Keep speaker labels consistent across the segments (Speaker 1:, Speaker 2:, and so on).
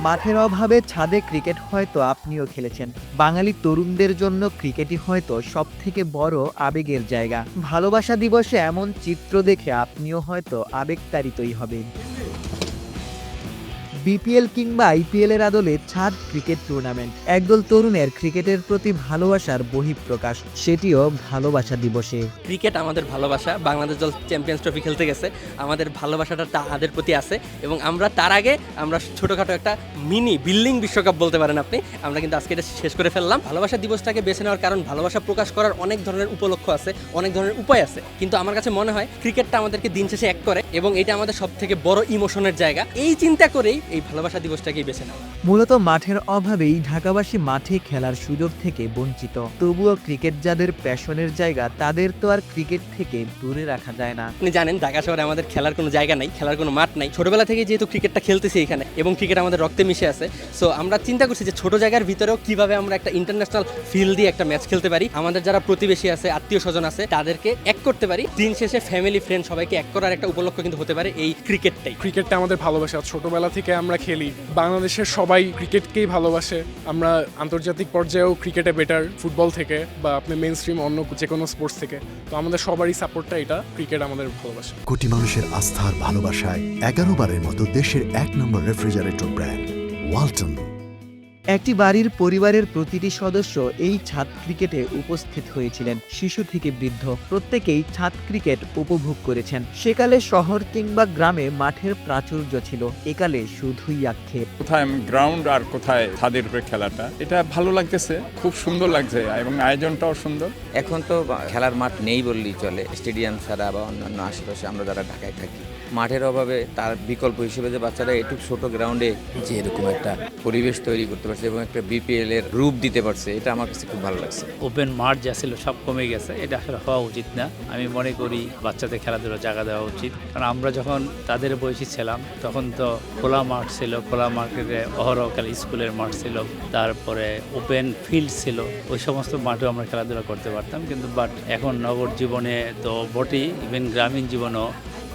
Speaker 1: মাঠের অভাবে ছাদে ক্রিকেট হয়তো আপনিও খেলেছেন। বাঙালি তরুণদের জন্য ক্রিকেটই হয়তো সব থেকে বড় আবেগের জায়গা। ভালোবাসা দিবসে এমন চিত্র দেখে আপনিও হয়তো আবেগতাড়িতই হবেন। বিপিএল কিংবা আইপিএল এর আদলে ছাদ ক্রিকেট টুর্নামেন্ট। একদল তরুণের ক্রিকেটের প্রতি ভালোবাসার বহিঃপ্রকাশ, সেটিও ভালোবাসা দিবসে।
Speaker 2: ক্রিকেট আমাদের ভালোবাসা, বাংলাদেশ দল চ্যাম্পিয়ন্স ট্রফি খেলতে গেছে, আমাদের ভালোবাসাটা তাদের প্রতি আছে এবং আমরা তার আগে আমরা ছোটোখাটো একটা মিনি বিল্ডিং বিশ্বকাপ বলতে পারেন আপনি, আমরা কিন্তু আজকে এটা শেষ করে ফেললাম। ভালোবাসা দিবসটাকে বেছে নেওয়ার কারণ ভালোবাসা প্রকাশ করার অনেক ধরনের উপলক্ষ আছে, অনেক ধরনের উপায় আছে। কিন্তু আমার কাছে মনে হয়, ক্রিকেটটা আমাদেরকে দিন শেষে এক করে এবং এটা আমাদের সব থেকে বড় ইমোশনের জায়গা। এই চিন্তা করেই এই ভালোবাসা দিবসটাকেই বেছে নেওয়া
Speaker 1: মূলত মাঠের অভাবেই ঢাকাবাসী মাঠে খেলার সুযোগ থেকে বঞ্চিত। তবুও ক্রিকেট যাদের প্যাশনের জায়গা তাদের তো আর ক্রিকেট থেকে দূরে রাখা যায় না।
Speaker 2: আপনি জানেন ঢাকা শহরে আমাদের খেলার কোনো জায়গা নাই খেলার কোনো মাঠ নাই। ছোটবেলা থেকে যেহেতু ক্রিকেটটা খেলতেছি এখানে এবং ক্রিকেট আমাদের রক্তে মিশে আছে সো আমরা চিন্তা করছি যে ছোট জায়গার ভিতরেও কীভাবে আমরা একটা ইন্টারন্যাশনাল ফিল্ড দিয়ে একটা ম্যাচ খেলতে পারি। আমাদের যারা প্রতিবেশী আছে আত্মীয় স্বজন আছে তাদেরকে এক করতে পারি। দিন শেষে ফ্যামিলি ফ্রেন্ড সবাইকে এক করার একটা উপলক্ষ কিন্তু হতে পারে এই ক্রিকেটটাই।
Speaker 3: ক্রিকেটটা আমাদের ভালোবাসা। ছোটবেলা থেকে আমরা খেলি। বাংলাদেশের সবাই ক্রিকেটকেই ভালোবাসে। আমরা আন্তর্জাতিক পর্যায়েও ক্রিকেটে বেটার ফুটবল থেকে বা আপনি মেন স্ট্রিম অন্য যে কোনো স্পোর্টস থেকে। তো আমাদের সবারই সাপোর্টটা এটা ক্রিকেট আমাদের ভালোবাসে।
Speaker 4: কোটি মানুষের আস্থার ভালোবাসায় এগারো বারের মতো দেশের এক নম্বর রেফ্রিজারেটর ব্র্যান্ড ওয়ালটন
Speaker 1: একটি বাড়ির পরিবারের প্রতিটি সদস্য এই ছাদ ক্রিকেটে উপস্থিত হয়েছিলেন। শিশু থেকে বৃদ্ধ প্রত্যেকেই ছাদ ক্রিকেট উপভোগ করেছেন। সেকালে শহর কিংবা গ্রামে মাঠের প্রাচুর্য ছিল। একালে শুধুই আক্ষেপ।
Speaker 5: কোথায় গ্রাউন্ড আর কোথায় ছাদের উপরে খেলাটা এটা ভালো লাগতেছে খুব সুন্দর লাগছে এবং আয়োজনটাও সুন্দর।
Speaker 6: এখন তো খেলার মাঠ নেই বললেই চলে। স্টেডিয়াম ছাড়া বা অন্যান্য আশেপাশে আমরা যারা ঢাকায় থাকি মাঠের অভাবে তার বিকল্প হিসেবে যে বাচ্চারা একটু ছোট গ্রাউন্ডে যে এরকম একটা পরিবেশ তৈরি করতে পারছে এবং একটা বিপিএল এর রূপ দিতে পারছে, এটা আমার কাছে খুব ভালো লাগছে।
Speaker 7: ওপেন মাঠ যা ছিল সব কমে গেছে, এটা আসলে হওয়া উচিত না। আমি মনে করি বাচ্চাদের খেলাধুলার জায়গা দেওয়া উচিত। কারণ আমরা যখন তাদের বয়সী ছিলাম, তখন তো খোলা মাঠ ছিল, খোলা মার্কেটে অহরকাল স্কুলের মাঠ ছিল, তারপরে ওপেন ফিল্ড ছিল, ওই সমস্ত মাঠেও আমরা খেলাধুলা করতে পারতাম। কিন্তু বাট এখন নগর জীবনে তো বটেই ইভেন গ্রামীণ জীবনেও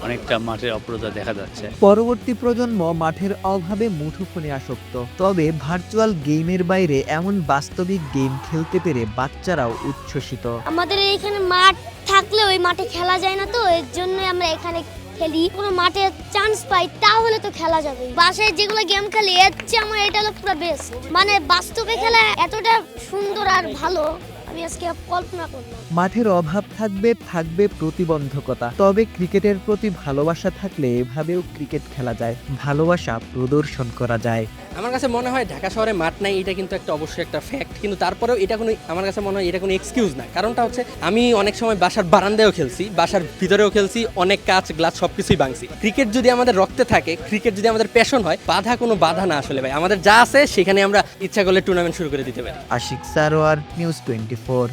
Speaker 7: অনেকটা মাঠের অপ্রতা দেখা যাচ্ছে।
Speaker 1: পরবর্তী প্রজন্ম মাঠের অভাবে মুঠোফোনে আসক্ত। তবে ভার্চুয়াল গেমের বাইরে এমন বাস্তবিক গেম খেলতে পেরে বাচ্চারাও উচ্ছ্বসিত।
Speaker 8: আমাদের এইখানে মাঠ থাকলে ওই মাঠে খেলা যায় না তো এর জন্য আমরা এখানে খেলি। কোনো মাঠে চান্স পাই তাহলে তো খেলা যাবে। বাসায় যেগুলো গেম খেলি এর চেয়ে আমার এটা হলো পুরো বেস্ট মানে বাস্তবে খেলা এতটা সুন্দর আর ভালো। আমি আজকে কল্পনা করলাম।
Speaker 1: মাঠের অভাব থাকবে থাকবে প্রতিবন্ধকতা। তবে ক্রিকেটের প্রতি ভালোবাসা থাকলে এভাবেও ক্রিকেট খেলা যায় ভালোবাসা প্রদর্শন করা যায়।
Speaker 2: আমার কাছে মনে হয় ঢাকা শহরে মাঠ নাই এটা কিন্তু একটা অবশ্যই একটা ফ্যাক্ট কিন্তু তারপরেও এটা কোনো আমার কাছে মনে হয় এটা কোনো এক্সকিউজ না। কারণটা হচ্ছে আমি অনেক সময় বাসার বারান্দায়ও খেলছি বাসার ভিতরেও খেলছি অনেক কাজ গ্লাস সব কিছুই ভাঙছি। ক্রিকেট যদি আমাদের রক্তে থাকে ক্রিকেট যদি আমাদের প্যাশন হয় বাধা কোনো বাধা না আসলে ভাই। আমাদের যা আছে সেখানে আমরা ইচ্ছা করলে টুর্নামেন্ট শুরু করে দিতে পারি।
Speaker 1: Ashiq Sarwar news twenty por